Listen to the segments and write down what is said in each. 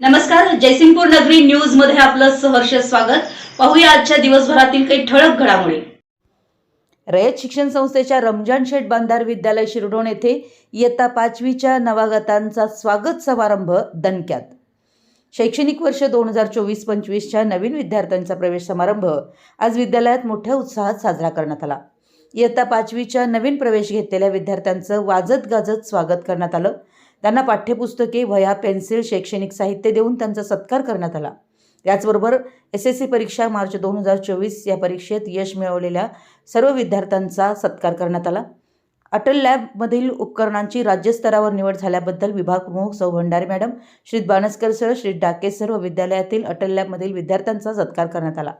नमस्कार जयसिंगपूर नगरी न्यूजमध्ये आपलं सहर्ष स्वागत. पाहूया आजच्या दिवसभरातील काही ठळक घडामोडी. रयत शिक्षण संस्थेच्या रमजान शेठ बांधार विद्यालय शिरडोण येथे इयत्ता पाचवीच्या नवागतांचा स्वागत समारंभ दणक्यात. शैक्षणिक वर्ष दोन हजार चोवीस पंचवीसच्या नवीन विद्यार्थ्यांचा प्रवेश समारंभ आज विद्यालयात मोठ्या उत्साहात साजरा करण्यात आला. इयत्ता पाचवीच्या नवीन प्रवेश घेतलेल्या विद्यार्थ्यांचं वाजत गाजत स्वागत करण्यात आलं. त्यांना पाठ्यपुस्तके वह्या पेन्सिल शैक्षणिक साहित्य देऊन त्यांचा सत्कार करण्यात आला. त्याचबरोबर एस एस सी परीक्षा मार्च दोन हजार चोवीस या परीक्षेत यश मिळवलेल्या सर्व विद्यार्थ्यांचा सत्कार करण्यात आला. अटल लॅबमधील उपकरणांची राज्यस्तरावर निवड झाल्याबद्दल विभाग प्रमुख सौ Bhandare madam Shri Banaskar sir Shri Dake sir व विद्यालयातील अटल लॅबमधील विद्यार्थ्यांचा सत्कार करण्यात आला.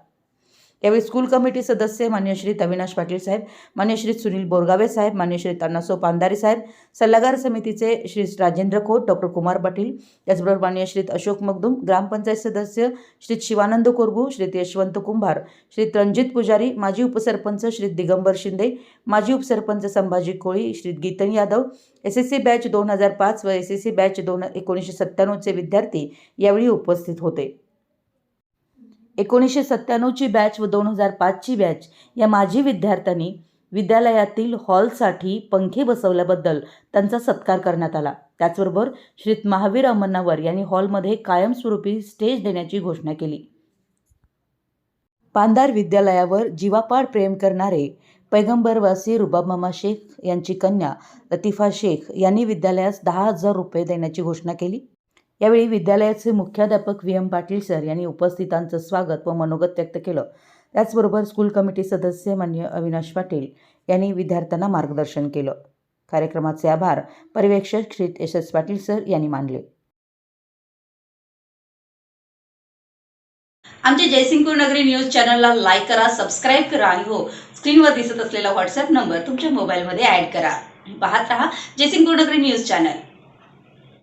यावेळी स्कूल कमिटी सदस्य मान्य श्री अविनाश पाटील साहेब मान्य श्री सुनील बोरगावे साहेब मान्य श्री अण्णासो साहेब सल्लागार समितीचे श्री राजेंद्र खोत डॉक्टर कुमार पाटील त्याचबरोबर मान्यश्रीत अशोक मगदूम ग्रामपंचायत सदस्य श्री शिवानंद कोरगू श्री यशवंत कुंभार श्री रणजित पुजारी माजी उपसरपंच श्री दिगंबर शिंदे माजी उपसरपंच Sambhaji Koli Shri Geetan Yadav S S C batch दोन हजार पाच व एस एस सी बॅच दोन एकोणीसशे सत्त्याण्णवचे विद्यार्थी यावेळी उपस्थित होते. एकोणीसशे सत्त्याण्णवची बॅच व दोन हजार पाचची बॅच या माजी विद्यार्थ्यांनी विद्यालयातील हॉलसाठी पंखे बसवल्याबद्दल त्यांचा सत्कार करण्यात आला. त्याचबरोबर श्री महावीर अमन्नावर यांनी हॉलमध्ये कायमस्वरूपी स्टेज देण्याची घोषणा केली. पांधार विद्यालयावर जीवापाड प्रेम करणारे पैगंबरवासी रुबाब मामा शेख यांची कन्या लतिफा शेख यांनी विद्यालयास दहा हजार रुपये देण्याची घोषणा केली. यावेळी विद्यालयाचे मुख्याध्यापक व्ही एम पाटील सर यांनी उपस्थितांचं स्वागत व मनोगत व्यक्त केलं. त्याचबरोबर स्कूल कमिटी सदस्य मान्य अविनाश पाटील यांनी विद्यार्थ्यांना मार्गदर्शन केलं. कार्यक्रमाचे आभार पर्यवेक्षक Shri S S Patil sir यांनी मानले. आमच्या जयसिंगपूर नगरी न्यूज चॅनलला लाईक करा सबस्क्राईब करा आणि हो स्क्रीनवर दिसत असलेला व्हॉट्सअप नंबर तुमच्या मोबाईलमध्ये ॲड करा. पाहत राहा जयसिंगपूर नगरी न्यूज चॅनल.